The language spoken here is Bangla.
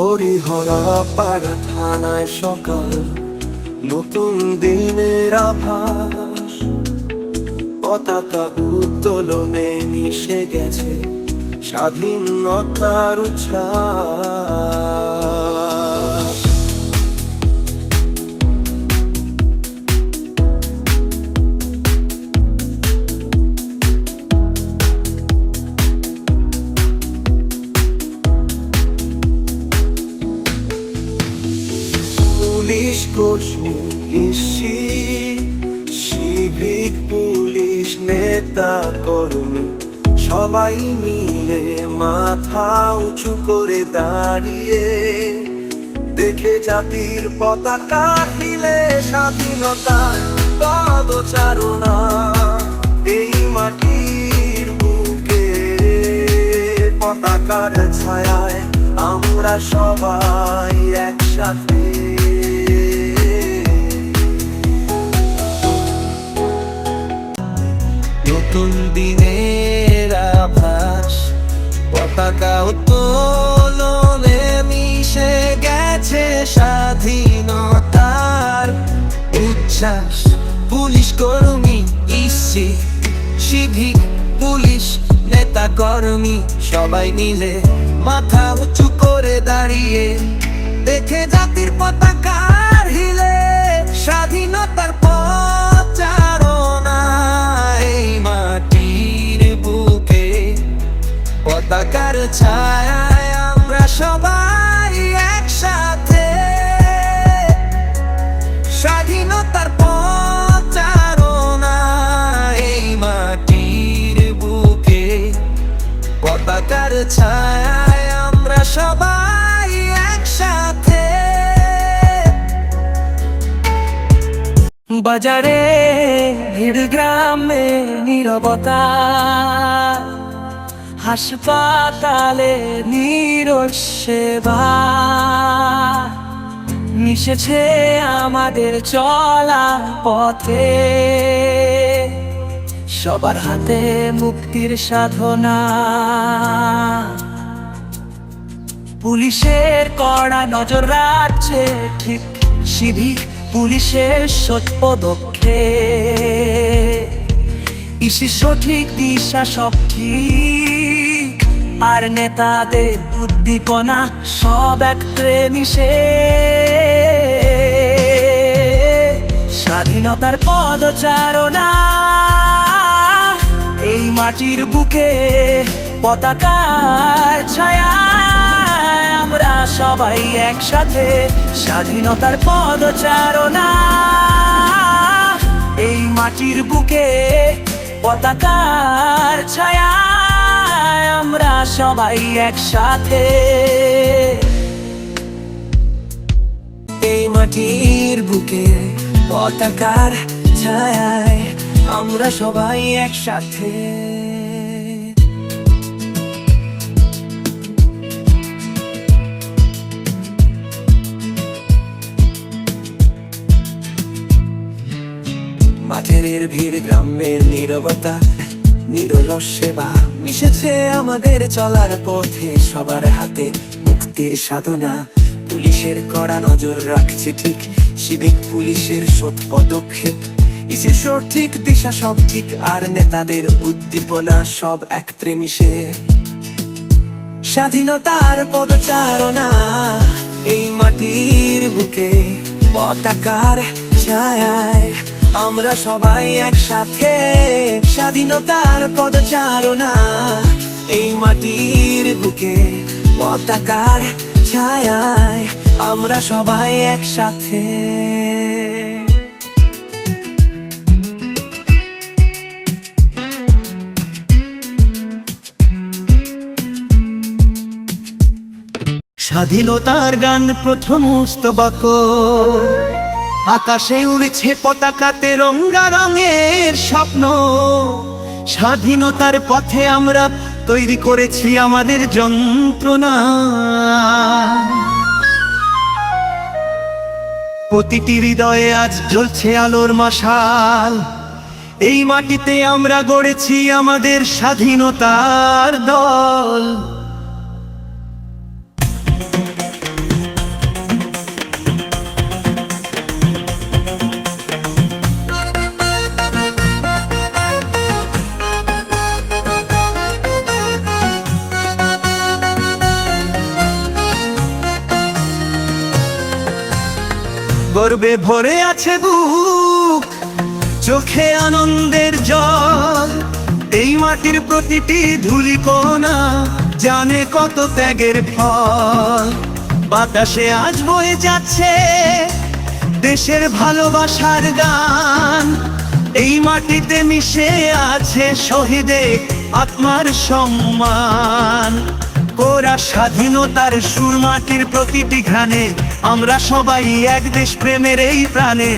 হরিহরা পাড়া থানায় সকাল নতুন দিনের আভাস। পতাকা উত্তোলনে মিশে গেছে স্বাধীনতার উচ্ছ্বাস পুলিশ পুলিশ সিভিক পুলিশ নেতা কর্মী, সবাই মিলে মাথা উঁচু করে দাঁড়িয়ে দেখে জাতির পতাকা হিলে স্বাধীনতার পদচারণা, এই মাটির বুকে পতাকার ছায়ায় আমরা সবাই একসাথে নতুন দিনের আভাস, পতাকা উত্তোলনে মিশে গেছে স্বাধীনতার উচ্ছ্বাস। পুলিশ কর্মী, ইসি, সিভিক, পুলিশ নেতা কর্মী সবাই মিলে মাথা উঁচু করে দাঁড়িয়ে দেখে জাতির পতাকার হিলে স্বাধীনতার পতাকার ছায়ায় আমরা সবাই একসাথে। স্বাধীনতার পচারণা এই মাটির বুকে। পতাকার ছায়ায় আমরা সবাই একসাথে। বাজারে ভিড় গ্রামে নীরবতা। হাসপাতালে নিরস সেবা। মিশেছে আমাদের চলা পথে। সবার হাতে মুক্তির সাধনা। পুলিশের কড়া নজর রাখছে ঠিক সিভিক পুলিশের সৎ পদক্ষে। ইসি সঠিক দিশা সব ঠিক আর নেতাদের উদ্দীপনা সব এক মিশে স্বাধীনতার পদচারণা, এই মাটির বুকে পতাকার ছায়া। আমরা সবাই একসাথে স্বাধীনতার পদচারণা, এই মাটির বুকে পতাকার ছায়া। সবাই একসাথে। এই মাটির বুকে পতাকার ছায়ায় আমরা সবাই একসাথে। মাঠের ভিড় গ্রামের নীরবতা নিরলস সেবা মিশেছে আমাদের চলার পথে, সবার হাতে মুক্তির সাধনা। পুলিশের কড়া নজর রাখছে ঠিক, সিভিক পুলিশের সৎ পদক্ষেপ। ইসের সঠিক দিশা সব ঠিক, আর নেতাদের উদ্দীপনা সব এক প্রেমিসে স্বাধীনতার পদচারণা এই মাটির বুকে, পতাকার ছায়ায় আমরা সবাই একসাথে স্বাধীনতার পদচারণা। এই মাটির বুকে পতাকার ছায়ায় আমরা সবাই একসাথে। স্বাধীনতার গান প্রথম স্তবক আকাশে উড়ছে পতাকাতে রঙ্গা রঙের স্বপ্ন। স্বাধীনতার পথে আমরা তৈরি করেছি আমাদের যন্ত্রণা। প্রতিটি হৃদয়ে আজ জ্বলছে আলোর মশাল। এই মাটিতে আমরা গড়েছি আমাদের স্বাধীনতার দল। গর্বে ভরে আছে বুক, চোখে আনন্দের জল। এই মাটির প্রতিটি ধুলি কোনা জানে কত ত্যাগের ফল। বাতাসে আজ বয়ে যাচ্ছে দেশের ভালোবাসার গান। এই মাটিতে মিশে আছে শহীদের আত্মার সম্মান। কোরা স্বাধীনতার সুরমাটির প্রতিটি ঘ্রাণে আমরা সবাই এক দেশ প্রেমের এই প্রাণে।